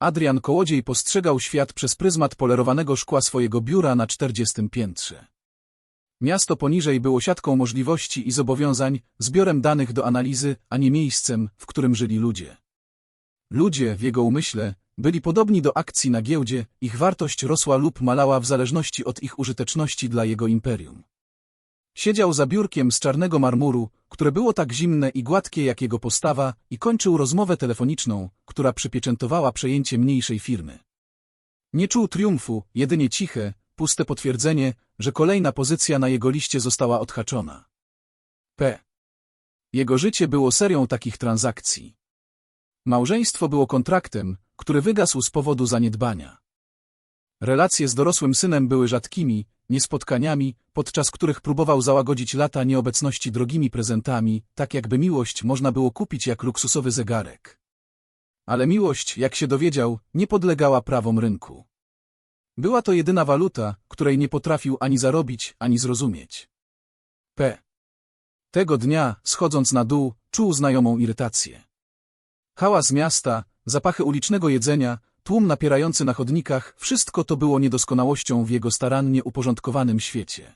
Adrian Kołodziej postrzegał świat przez pryzmat polerowanego szkła swojego biura na czterdziestym piętrze. Miasto poniżej było siatką możliwości i zobowiązań, zbiorem danych do analizy, a nie miejscem, w którym żyli ludzie. Ludzie, w jego umyśle, byli podobni do akcji na giełdzie, ich wartość rosła lub malała w zależności od ich użyteczności dla jego imperium. Siedział za biurkiem z czarnego marmuru, które było tak zimne i gładkie jak jego postawa i kończył rozmowę telefoniczną, która przypieczętowała przejęcie mniejszej firmy. Nie czuł triumfu, jedynie ciche, puste potwierdzenie, że kolejna pozycja na jego liście została odhaczona. P. Jego życie było serią takich transakcji. Małżeństwo było kontraktem, który wygasł z powodu zaniedbania. Relacje z dorosłym synem były rzadkimi, niespotkaniami, podczas których próbował załagodzić lata nieobecności drogimi prezentami, tak jakby miłość można było kupić jak luksusowy zegarek. Ale miłość, jak się dowiedział, nie podlegała prawom rynku. Była to jedyna waluta, której nie potrafił ani zarobić, ani zrozumieć. P. Tego dnia, schodząc na dół, czuł znajomą irytację. Hałas miasta, zapachy ulicznego jedzenia, tłum napierający na chodnikach, wszystko to było niedoskonałością w jego starannie uporządkowanym świecie.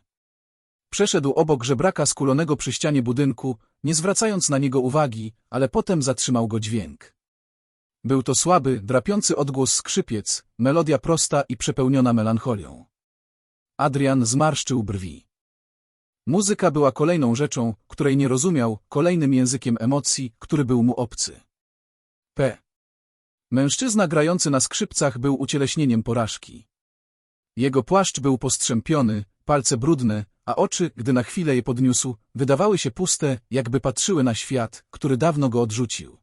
Przeszedł obok żebraka skulonego przy ścianie budynku, nie zwracając na niego uwagi, ale potem zatrzymał go dźwięk. Był to słaby, drapiący odgłos skrzypiec, melodia prosta i przepełniona melancholią. Adrian zmarszczył brwi. Muzyka była kolejną rzeczą, której nie rozumiał, kolejnym językiem emocji, który był mu obcy. P. Mężczyzna grający na skrzypcach był ucieleśnieniem porażki. Jego płaszcz był postrzępiony, palce brudne, a oczy, gdy na chwilę je podniósł, wydawały się puste, jakby patrzyły na świat, który dawno go odrzucił.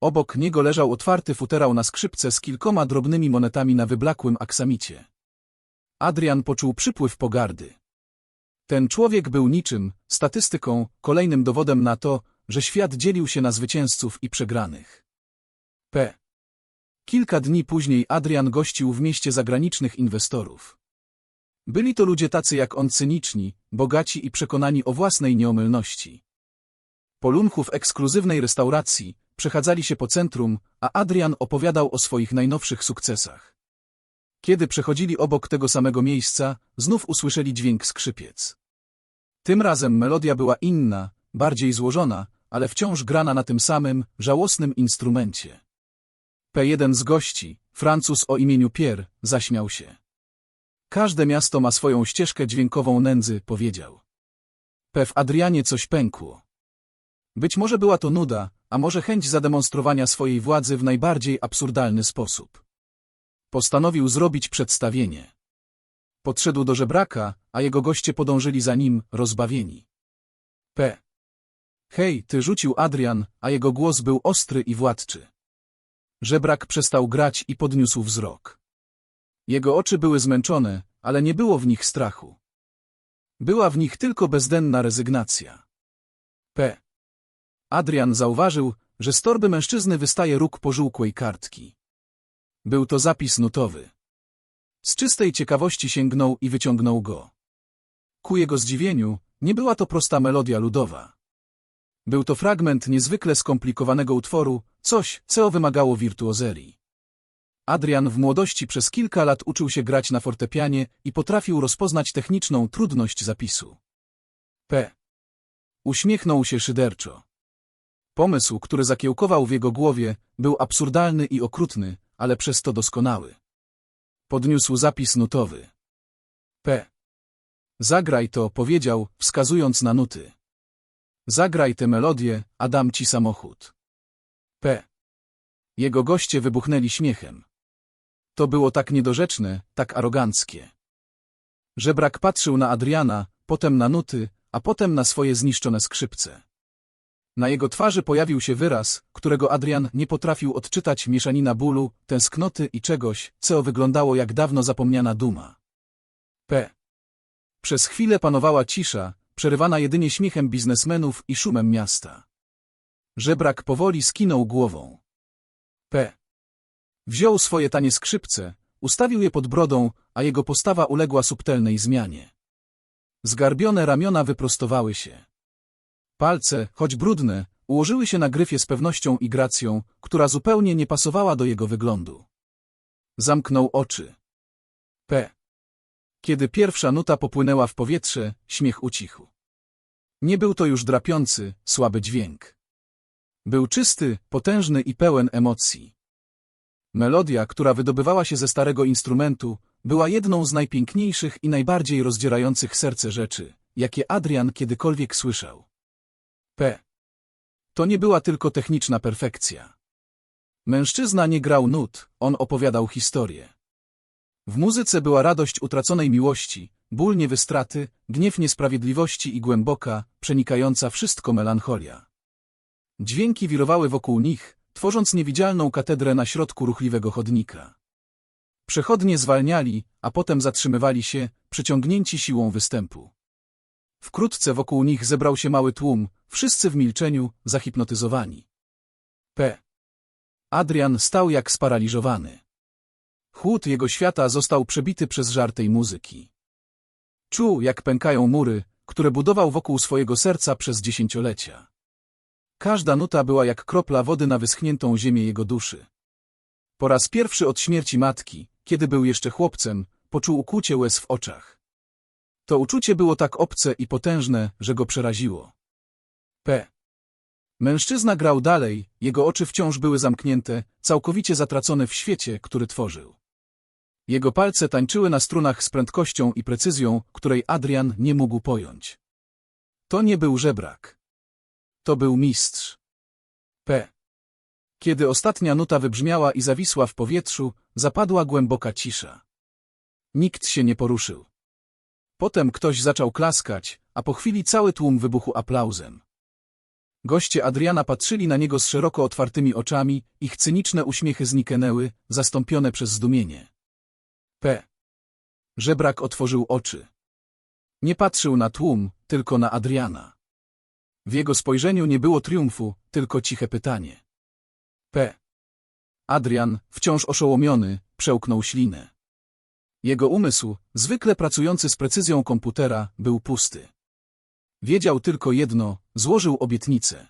Obok niego leżał otwarty futerał na skrzypce z kilkoma drobnymi monetami na wyblakłym aksamicie. Adrian poczuł przypływ pogardy. Ten człowiek był niczym, statystyką, kolejnym dowodem na to, że świat dzielił się na zwycięzców i przegranych. P. Kilka dni później Adrian gościł w mieście zagranicznych inwestorów. Byli to ludzie tacy jak on cyniczni, bogaci i przekonani o własnej nieomylności. Po lunchu w ekskluzywnej restauracji przechadzali się po centrum, a Adrian opowiadał o swoich najnowszych sukcesach. Kiedy przechodzili obok tego samego miejsca, znów usłyszeli dźwięk skrzypiec. Tym razem melodia była inna, bardziej złożona, ale wciąż grana na tym samym, żałosnym instrumencie. P1 z gości, Francuz o imieniu Pierre, zaśmiał się. Każde miasto ma swoją ścieżkę dźwiękową nędzy, powiedział. P w Adrianie coś pękło. Być może była to nuda, a może chęć zademonstrowania swojej władzy w najbardziej absurdalny sposób. Postanowił zrobić przedstawienie. Podszedł do żebraka, a jego goście podążyli za nim, rozbawieni. P. Hej, ty rzucił Adrian, a jego głos był ostry i władczy. Żebrak przestał grać i podniósł wzrok. Jego oczy były zmęczone, ale nie było w nich strachu. Była w nich tylko bezdenna rezygnacja. P. Adrian zauważył, że z torby mężczyzny wystaje róg pożółkłej kartki. Był to zapis nutowy. Z czystej ciekawości sięgnął i wyciągnął go. Ku jego zdziwieniu, nie była to prosta melodia ludowa. Był to fragment niezwykle skomplikowanego utworu, coś, co wymagało wirtuozerii. Adrian w młodości przez kilka lat uczył się grać na fortepianie i potrafił rozpoznać techniczną trudność zapisu. P. Uśmiechnął się szyderczo. Pomysł, który zakiełkował w jego głowie, był absurdalny i okrutny, ale przez to doskonały. Podniósł zapis nutowy. P. Zagraj to, powiedział, wskazując na nuty. Zagraj tę melodię, a dam ci samochód. P. Jego goście wybuchnęli śmiechem. To było tak niedorzeczne, tak aroganckie. Żebrak patrzył na Adriana, potem na nuty, a potem na swoje zniszczone skrzypce. Na jego twarzy pojawił się wyraz, którego Adrian nie potrafił odczytać mieszanina bólu, tęsknoty i czegoś, co wyglądało jak dawno zapomniana duma. P. Przez chwilę panowała cisza, przerywana jedynie śmiechem biznesmenów i szumem miasta. Żebrak powoli skinął głową. P. Wziął swoje tanie skrzypce, ustawił je pod brodą, a jego postawa uległa subtelnej zmianie. Zgarbione ramiona wyprostowały się. Palce, choć brudne, ułożyły się na gryfie z pewnością i gracją, która zupełnie nie pasowała do jego wyglądu. Zamknął oczy. P. Kiedy pierwsza nuta popłynęła w powietrze, śmiech ucichł. Nie był to już drapiący, słaby dźwięk. Był czysty, potężny i pełen emocji. Melodia, która wydobywała się ze starego instrumentu, była jedną z najpiękniejszych i najbardziej rozdzierających serce rzeczy, jakie Adrian kiedykolwiek słyszał. P. To nie była tylko techniczna perfekcja. Mężczyzna nie grał nut, on opowiadał historię. W muzyce była radość utraconej miłości, ból niewystraty, gniew niesprawiedliwości i głęboka, przenikająca wszystko melancholia. Dźwięki wirowały wokół nich, tworząc niewidzialną katedrę na środku ruchliwego chodnika. Przechodnie zwalniali, a potem zatrzymywali się, przyciągnięci siłą występu. Wkrótce wokół nich zebrał się mały tłum, wszyscy w milczeniu, zahipnotyzowani. P. Adrian stał jak sparaliżowany. Chłód jego świata został przebity przez żar tej muzyki. Czuł, jak pękają mury, które budował wokół swojego serca przez dziesięciolecia. Każda nuta była jak kropla wody na wyschniętą ziemię jego duszy. Po raz pierwszy od śmierci matki, kiedy był jeszcze chłopcem, poczuł ukłucie łez w oczach. To uczucie było tak obce i potężne, że go przeraziło. P. Mężczyzna grał dalej, jego oczy wciąż były zamknięte, całkowicie zatracone w świecie, który tworzył. Jego palce tańczyły na strunach z prędkością i precyzją, której Adrian nie mógł pojąć. To nie był żebrak. To był mistrz. P. Kiedy ostatnia nuta wybrzmiała i zawisła w powietrzu, zapadła głęboka cisza. Nikt się nie poruszył. Potem ktoś zaczął klaskać, a po chwili cały tłum wybuchł aplauzem. Goście Adriana patrzyli na niego z szeroko otwartymi oczami, ich cyniczne uśmiechy zniknęły, zastąpione przez zdumienie. P. Żebrak otworzył oczy. Nie patrzył na tłum, tylko na Adriana. W jego spojrzeniu nie było triumfu, tylko ciche pytanie. P. Adrian, wciąż oszołomiony, przełknął ślinę. Jego umysł, zwykle pracujący z precyzją komputera, był pusty. Wiedział tylko jedno, złożył obietnicę.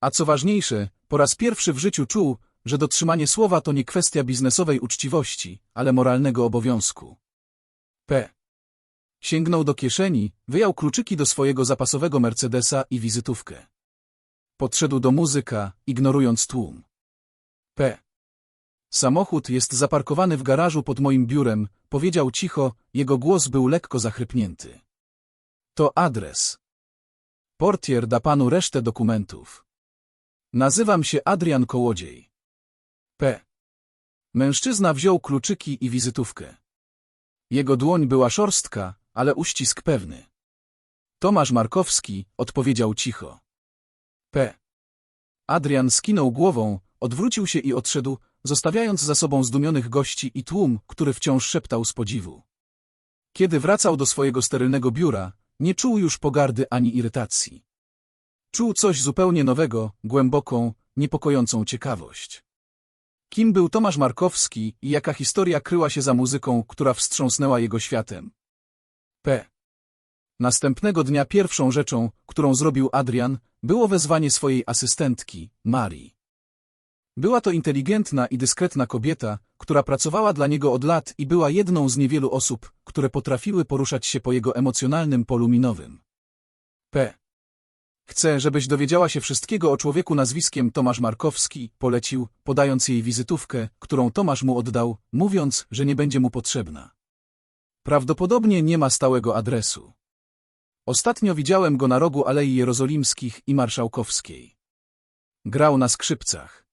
A co ważniejsze, po raz pierwszy w życiu czuł, że dotrzymanie słowa to nie kwestia biznesowej uczciwości, ale moralnego obowiązku. P. Sięgnął do kieszeni, wyjął kluczyki do swojego zapasowego Mercedesa i wizytówkę. Podszedł do muzyka, ignorując tłum. P. Samochód jest zaparkowany w garażu pod moim biurem, powiedział cicho, jego głos był lekko zachrypnięty. To adres. Portier da panu resztę dokumentów. Nazywam się Adrian Kołodziej. P. Mężczyzna wziął kluczyki i wizytówkę. Jego dłoń była szorstka, ale uścisk pewny. Tomasz Markowski odpowiedział cicho. P. Adrian skinął głową, odwrócił się i odszedł, zostawiając za sobą zdumionych gości i tłum, który wciąż szeptał z podziwu. Kiedy wracał do swojego sterylnego biura, nie czuł już pogardy ani irytacji. Czuł coś zupełnie nowego, głęboką, niepokojącą ciekawość. Kim był Tomasz Markowski i jaka historia kryła się za muzyką, która wstrząsnęła jego światem? P. Następnego dnia pierwszą rzeczą, którą zrobił Adrian, było wezwanie swojej asystentki, Marii. Była to inteligentna i dyskretna kobieta, która pracowała dla niego od lat i była jedną z niewielu osób, które potrafiły poruszać się po jego emocjonalnym polu minowym. P. Chcę, żebyś dowiedziała się wszystkiego o człowieku nazwiskiem Tomasz Markowski, polecił, podając jej wizytówkę, którą Tomasz mu oddał, mówiąc, że nie będzie mu potrzebna. Prawdopodobnie nie ma stałego adresu. Ostatnio widziałem go na rogu Alei Jerozolimskich i Marszałkowskiej. Grał na skrzypcach.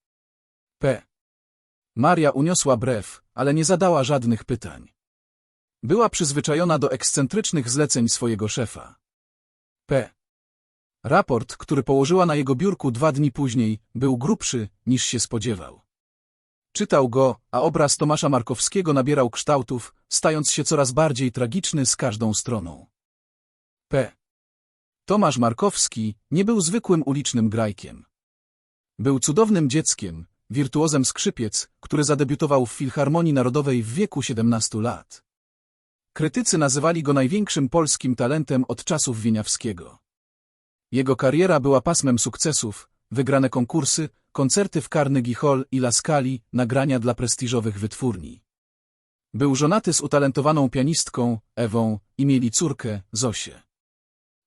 P. Maria uniosła brew, ale nie zadała żadnych pytań. Była przyzwyczajona do ekscentrycznych zleceń swojego szefa. P. Raport, który położyła na jego biurku dwa dni później, był grubszy, niż się spodziewał. Czytał go, a obraz Tomasza Markowskiego nabierał kształtów, stając się coraz bardziej tragiczny z każdą stroną. P. Tomasz Markowski nie był zwykłym ulicznym grajkiem. Był cudownym dzieckiem, wirtuozem skrzypiec, który zadebiutował w Filharmonii Narodowej w wieku 17 lat. Krytycy nazywali go największym polskim talentem od czasów Wieniawskiego. Jego kariera była pasmem sukcesów, wygrane konkursy, koncerty w Carnegie Hall i La Scali, nagrania dla prestiżowych wytwórni. Był żonaty z utalentowaną pianistką, Ewą, i mieli córkę, Zosię.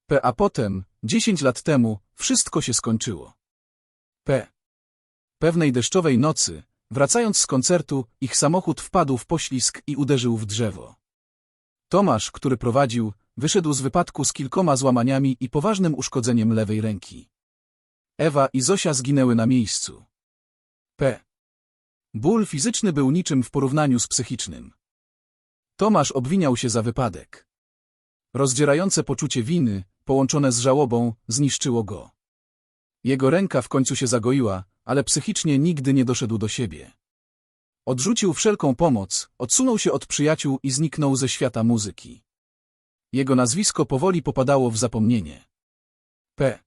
P. A potem, dziesięć lat temu, wszystko się skończyło. P. Pewnej deszczowej nocy, wracając z koncertu, ich samochód wpadł w poślizg i uderzył w drzewo. Tomasz, który prowadził, wyszedł z wypadku z kilkoma złamaniami i poważnym uszkodzeniem lewej ręki. Ewa i Zosia zginęły na miejscu. P. Ból fizyczny był niczym w porównaniu z psychicznym. Tomasz obwiniał się za wypadek. Rozdzierające poczucie winy, połączone z żałobą, zniszczyło go. Jego ręka w końcu się zagoiła, ale psychicznie nigdy nie doszedł do siebie. Odrzucił wszelką pomoc, odsunął się od przyjaciół i zniknął ze świata muzyki. Jego nazwisko powoli popadało w zapomnienie. P.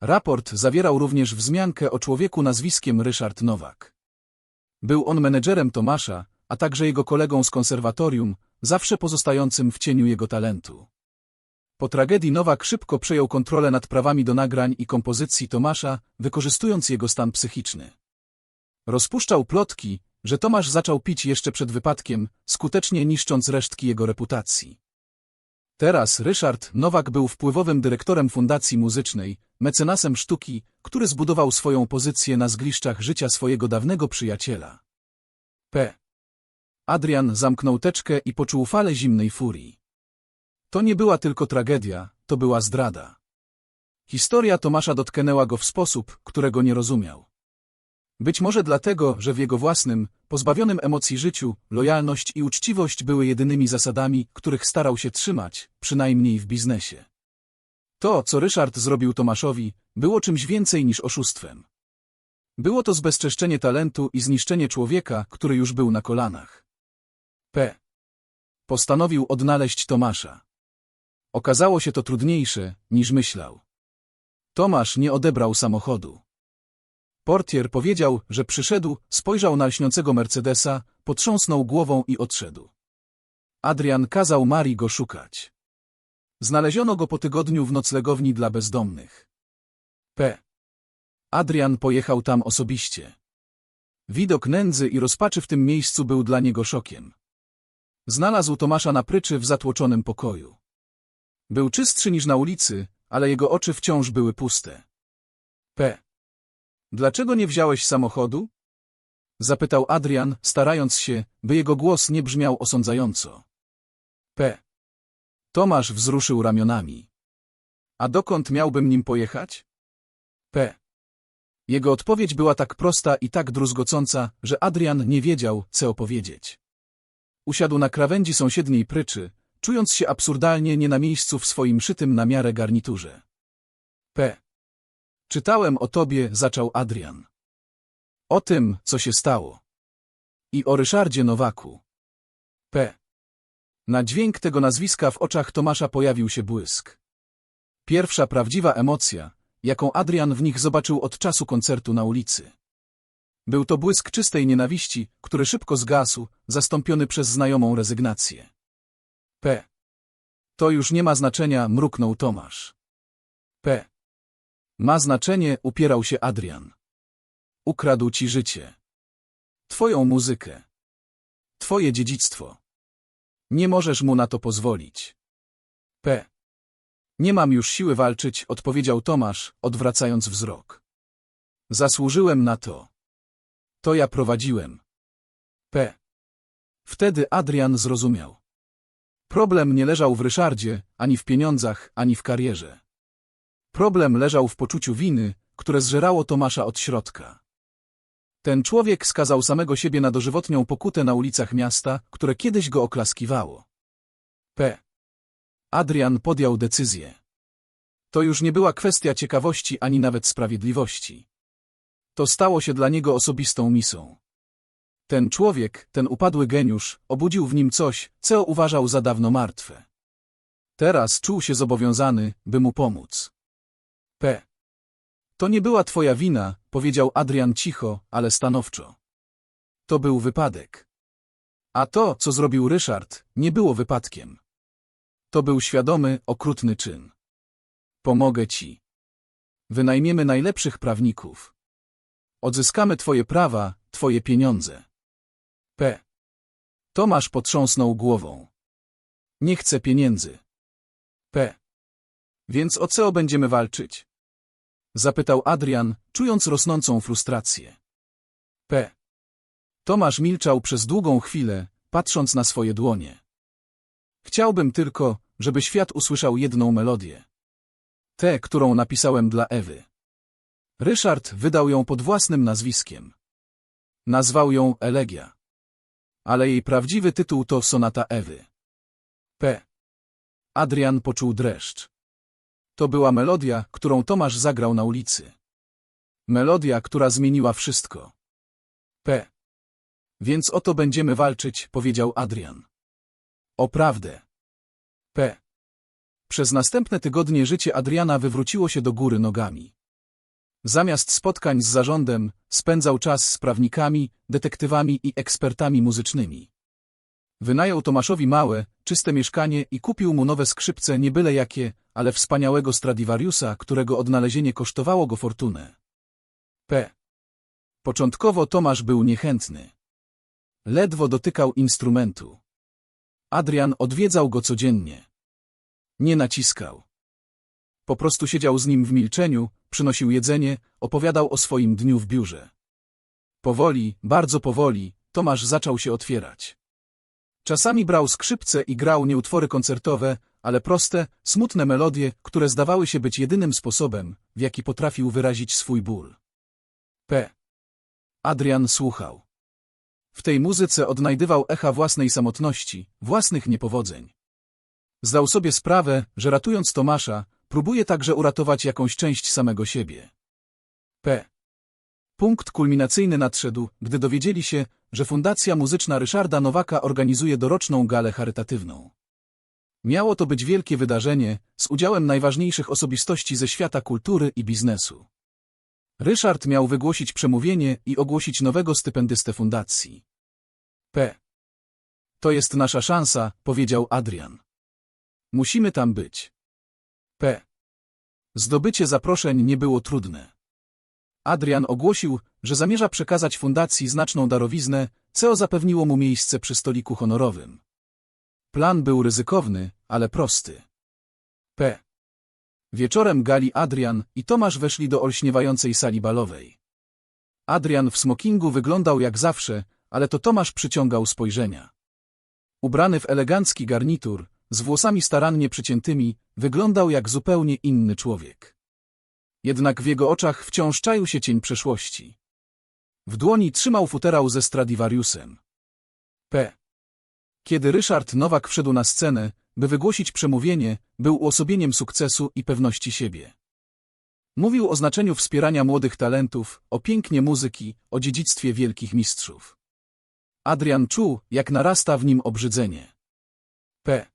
Raport zawierał również wzmiankę o człowieku nazwiskiem Ryszard Nowak. Był on menedżerem Tomasza, a także jego kolegą z konserwatorium, zawsze pozostającym w cieniu jego talentu. Po tragedii Nowak szybko przejął kontrolę nad prawami do nagrań i kompozycji Tomasza, wykorzystując jego stan psychiczny. Rozpuszczał plotki, że Tomasz zaczął pić jeszcze przed wypadkiem, skutecznie niszcząc resztki jego reputacji. Teraz Ryszard Nowak był wpływowym dyrektorem fundacji muzycznej, mecenasem sztuki, który zbudował swoją pozycję na zgliszczach życia swojego dawnego przyjaciela. P. Adrian zamknął teczkę i poczuł falę zimnej furii. To nie była tylko tragedia, to była zdrada. Historia Tomasza dotknęła go w sposób, którego nie rozumiał. Być może dlatego, że w jego własnym, pozbawionym emocji życiu, lojalność i uczciwość były jedynymi zasadami, których starał się trzymać, przynajmniej w biznesie. To, co Ryszard zrobił Tomaszowi, było czymś więcej niż oszustwem. Było to zbezczeszczenie talentu i zniszczenie człowieka, który już był na kolanach. P. Postanowił odnaleźć Tomasza. Okazało się to trudniejsze, niż myślał. Tomasz nie odebrał samochodu. Portier powiedział, że przyszedł, spojrzał na lśniącego Mercedesa, potrząsnął głową i odszedł. Adrian kazał Marii go szukać. Znaleziono go po tygodniu w noclegowni dla bezdomnych. P. Adrian pojechał tam osobiście. Widok nędzy i rozpaczy w tym miejscu był dla niego szokiem. Znalazł Tomasza na pryczy w zatłoczonym pokoju. Był czystszy niż na ulicy, ale jego oczy wciąż były puste. P. Dlaczego nie wziąłeś samochodu? Zapytał Adrian, starając się, by jego głos nie brzmiał osądzająco. P. Tomasz wzruszył ramionami. A dokąd miałbym nim pojechać? P. Jego odpowiedź była tak prosta i tak druzgocąca, że Adrian nie wiedział, co opowiedzieć. Usiadł na krawędzi sąsiedniej pryczy, czując się absurdalnie nie na miejscu w swoim szytym na miarę garniturze. P. Czytałem o tobie, zaczął Adrian. O tym, co się stało. I o Ryszardzie Nowaku. P. Na dźwięk tego nazwiska w oczach Tomasza pojawił się błysk. Pierwsza prawdziwa emocja, jaką Adrian w nich zobaczył od czasu koncertu na ulicy. Był to błysk czystej nienawiści, który szybko zgasł, zastąpiony przez znajomą rezygnację. P. To już nie ma znaczenia, mruknął Tomasz. P. Ma znaczenie, upierał się Adrian. Ukradł ci życie. Twoją muzykę. Twoje dziedzictwo. Nie możesz mu na to pozwolić. P. Nie mam już siły walczyć, odpowiedział Tomasz, odwracając wzrok. Zasłużyłem na to. To ja prowadziłem. P. Wtedy Adrian zrozumiał. Problem nie leżał w Ryszardzie, ani w pieniądzach, ani w karierze. Problem leżał w poczuciu winy, które zżerało Tomasza od środka. Ten człowiek skazał samego siebie na dożywotnią pokutę na ulicach miasta, które kiedyś go oklaskiwało. P. Adrian podjął decyzję. To już nie była kwestia ciekawości ani nawet sprawiedliwości. To stało się dla niego osobistą misą. Ten człowiek, ten upadły geniusz, obudził w nim coś, co uważał za dawno martwe. Teraz czuł się zobowiązany, by mu pomóc. P. To nie była twoja wina, powiedział Adrian cicho, ale stanowczo. To był wypadek. A to, co zrobił Ryszard, nie było wypadkiem. To był świadomy, okrutny czyn. Pomogę ci. Wynajmiemy najlepszych prawników. Odzyskamy twoje prawa, twoje pieniądze. P. Tomasz potrząsnął głową. Nie chcę pieniędzy. P. Więc o co będziemy walczyć? Zapytał Adrian, czując rosnącą frustrację. P. Tomasz milczał przez długą chwilę, patrząc na swoje dłonie. Chciałbym tylko, żeby świat usłyszał jedną melodię. Tę, którą napisałem dla Ewy. Ryszard wydał ją pod własnym nazwiskiem. Nazwał ją Elegia. Ale jej prawdziwy tytuł to Sonata Ewy. P. Adrian poczuł dreszcz. To była melodia, którą Tomasz zagrał na ulicy. Melodia, która zmieniła wszystko. P. Więc o to będziemy walczyć, powiedział Adrian. O prawdę. P. Przez następne tygodnie życie Adriana wywróciło się do góry nogami. Zamiast spotkań z zarządem, spędzał czas z prawnikami, detektywami i ekspertami muzycznymi. Wynajął Tomaszowi małe, czyste mieszkanie i kupił mu nowe skrzypce nie byle jakie, ale wspaniałego Stradivariusa, którego odnalezienie kosztowało go fortunę. P. Początkowo Tomasz był niechętny. Ledwo dotykał instrumentu. Adrian odwiedzał go codziennie. Nie naciskał. Po prostu siedział z nim w milczeniu, przynosił jedzenie, opowiadał o swoim dniu w biurze. Powoli, bardzo powoli, Tomasz zaczął się otwierać. Czasami brał skrzypce i grał nie utwory koncertowe, ale proste, smutne melodie, które zdawały się być jedynym sposobem, w jaki potrafił wyrazić swój ból. P. Adrian słuchał. W tej muzyce odnajdywał echa własnej samotności, własnych niepowodzeń. Zdał sobie sprawę, że ratując Tomasza, próbuje także uratować jakąś część samego siebie. P. Punkt kulminacyjny nadszedł, gdy dowiedzieli się, że Fundacja Muzyczna Ryszarda Nowaka organizuje doroczną galę charytatywną. Miało to być wielkie wydarzenie, z udziałem najważniejszych osobistości ze świata kultury i biznesu. Ryszard miał wygłosić przemówienie i ogłosić nowego stypendystę fundacji. P. To jest nasza szansa, powiedział Adrian. Musimy tam być. P. Zdobycie zaproszeń nie było trudne. Adrian ogłosił, że zamierza przekazać fundacji znaczną darowiznę, co zapewniło mu miejsce przy stoliku honorowym. Plan był ryzykowny, ale prosty. P. Wieczorem gali Adrian i Tomasz weszli do olśniewającej sali balowej. Adrian w smokingu wyglądał jak zawsze, ale to Tomasz przyciągał spojrzenia. Ubrany w elegancki garnitur, z włosami starannie przyciętymi, wyglądał jak zupełnie inny człowiek. Jednak w jego oczach wciąż czaił się cień przeszłości. W dłoni trzymał futerał ze Stradivariusem. P. Kiedy Ryszard Nowak wszedł na scenę, by wygłosić przemówienie, był uosobieniem sukcesu i pewności siebie. Mówił o znaczeniu wspierania młodych talentów, o pięknie muzyki, o dziedzictwie wielkich mistrzów. Adrian czuł, jak narasta w nim obrzydzenie. P.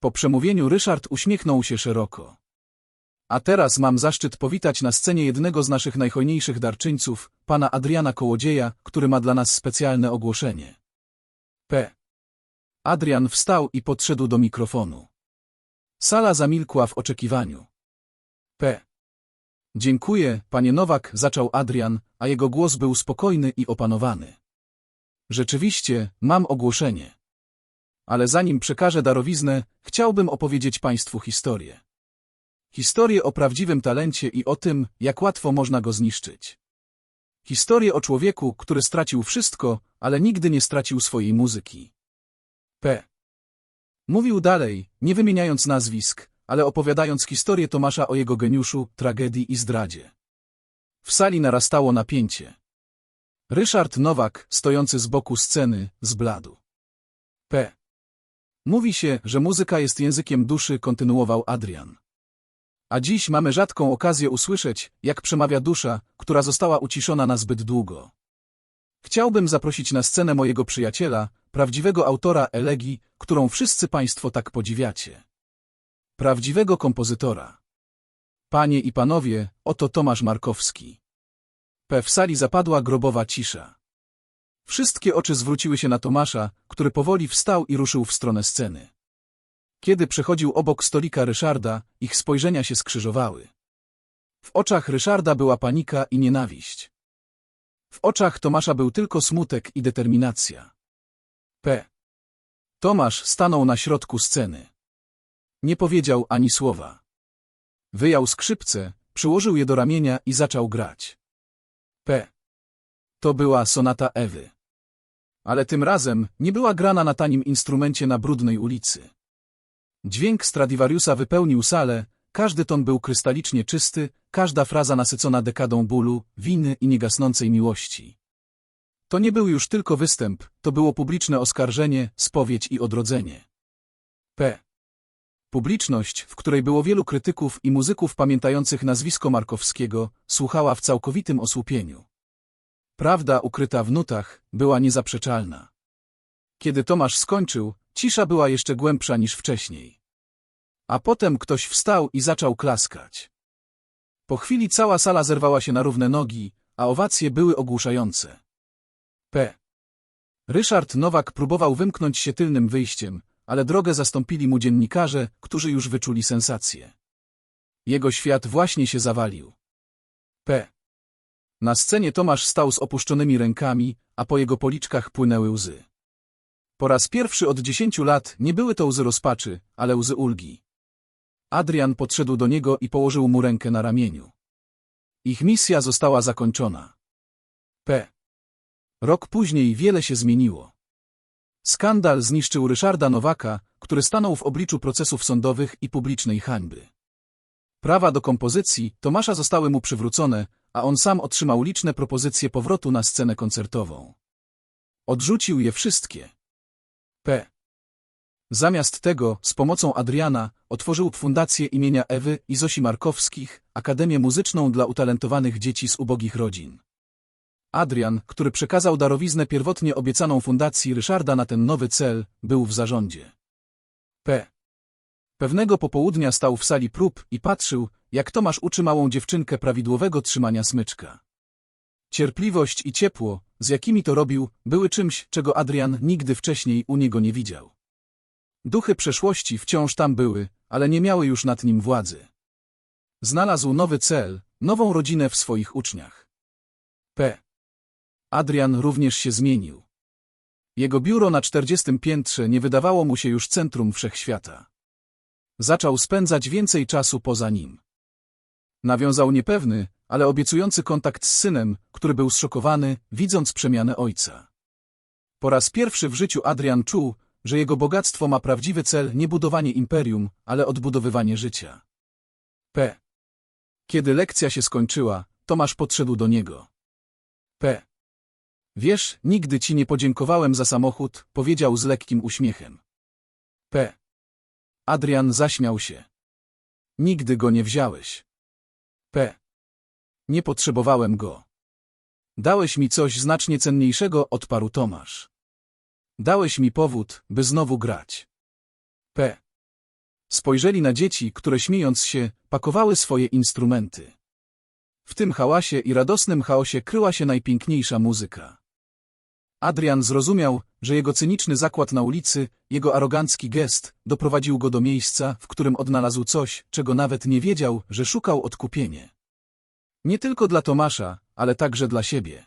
Po przemówieniu Ryszard uśmiechnął się szeroko. A teraz mam zaszczyt powitać na scenie jednego z naszych najhojniejszych darczyńców, pana Adriana Kołodzieja, który ma dla nas specjalne ogłoszenie. P. Adrian wstał i podszedł do mikrofonu. Sala zamilkła w oczekiwaniu. P. Dziękuję, panie Nowak, zaczął Adrian, a jego głos był spokojny i opanowany. Rzeczywiście, mam ogłoszenie. Ale zanim przekażę darowiznę, chciałbym opowiedzieć państwu historię. Historię o prawdziwym talencie i o tym, jak łatwo można go zniszczyć. Historię o człowieku, który stracił wszystko, ale nigdy nie stracił swojej muzyki. P. Mówił dalej, nie wymieniając nazwisk, ale opowiadając historię Tomasza o jego geniuszu, tragedii i zdradzie. W sali narastało napięcie. Ryszard Nowak, stojący z boku sceny, zbladł. P. Mówi się, że muzyka jest językiem duszy, kontynuował Adrian. A dziś mamy rzadką okazję usłyszeć, jak przemawia dusza, która została uciszona na zbyt długo. Chciałbym zaprosić na scenę mojego przyjaciela, prawdziwego autora elegii, którą wszyscy Państwo tak podziwiacie. Prawdziwego kompozytora. Panie i panowie, oto Tomasz Markowski. P. W sali zapadła grobowa cisza. Wszystkie oczy zwróciły się na Tomasza, który powoli wstał i ruszył w stronę sceny. Kiedy przechodził obok stolika Ryszarda, ich spojrzenia się skrzyżowały. W oczach Ryszarda była panika i nienawiść. W oczach Tomasza był tylko smutek i determinacja. P. Tomasz stanął na środku sceny. Nie powiedział ani słowa. Wyjął skrzypce, przyłożył je do ramienia i zaczął grać. P. To była sonata Ewy. Ale tym razem nie była grana na tanim instrumencie na brudnej ulicy. Dźwięk Stradivariusa wypełnił salę, każdy ton był krystalicznie czysty, każda fraza nasycona dekadą bólu, winy i niegasnącej miłości. To nie był już tylko występ, to było publiczne oskarżenie, spowiedź i odrodzenie. P. Publiczność, w której było wielu krytyków i muzyków pamiętających nazwisko Markowskiego, słuchała w całkowitym osłupieniu. Prawda ukryta w nutach była niezaprzeczalna. Kiedy Tomasz skończył, cisza była jeszcze głębsza niż wcześniej. A potem ktoś wstał i zaczął klaskać. Po chwili cała sala zerwała się na równe nogi, a owacje były ogłuszające. P. Ryszard Nowak próbował wymknąć się tylnym wyjściem, ale drogę zastąpili mu dziennikarze, którzy już wyczuli sensację. Jego świat właśnie się zawalił. P. Na scenie Tomasz stał z opuszczonymi rękami, a po jego policzkach płynęły łzy. Po raz pierwszy od dziesięciu lat nie były to łzy rozpaczy, ale łzy ulgi. Adrian podszedł do niego i położył mu rękę na ramieniu. Ich misja została zakończona. P. Rok później wiele się zmieniło. Skandal zniszczył Ryszarda Nowaka, który stanął w obliczu procesów sądowych i publicznej hańby. Prawa do kompozycji Tomasza zostały mu przywrócone, a on sam otrzymał liczne propozycje powrotu na scenę koncertową. Odrzucił je wszystkie. P. Zamiast tego, z pomocą Adriana, otworzył fundację imienia Ewy i Zosi Markowskich, Akademię Muzyczną dla utalentowanych dzieci z ubogich rodzin. Adrian, który przekazał darowiznę pierwotnie obiecaną fundacji Ryszarda na ten nowy cel, był w zarządzie. P. Pewnego popołudnia stał w sali prób i patrzył, jak Tomasz uczy małą dziewczynkę prawidłowego trzymania smyczka. Cierpliwość i ciepło, z jakimi to robił, były czymś, czego Adrian nigdy wcześniej u niego nie widział. Duchy przeszłości wciąż tam były, ale nie miały już nad nim władzy. Znalazł nowy cel, nową rodzinę w swoich uczniach. P. Adrian również się zmienił. Jego biuro na czterdziestym piętrze nie wydawało mu się już centrum wszechświata. Zaczął spędzać więcej czasu poza nim. Nawiązał niepewny, ale obiecujący kontakt z synem, który był zszokowany, widząc przemianę ojca. Po raz pierwszy w życiu Adrian czuł, że jego bogactwo ma prawdziwy cel nie budowanie imperium, ale odbudowywanie życia. P. Kiedy lekcja się skończyła, Tomasz podszedł do niego. P. Wiesz, nigdy ci nie podziękowałem za samochód, powiedział z lekkim uśmiechem. P. Adrian zaśmiał się. Nigdy go nie wziąłeś. P. Nie potrzebowałem go. Dałeś mi coś znacznie cenniejszego, odparł Tomasz. Dałeś mi powód, by znowu grać. P. Spojrzeli na dzieci, które śmiejąc się, pakowały swoje instrumenty. W tym hałasie i radosnym chaosie kryła się najpiękniejsza muzyka. Adrian zrozumiał, że jego cyniczny zakład na ulicy, jego arogancki gest, doprowadził go do miejsca, w którym odnalazł coś, czego nawet nie wiedział, że szukał odkupienie. Nie tylko dla Tomasza, ale także dla siebie.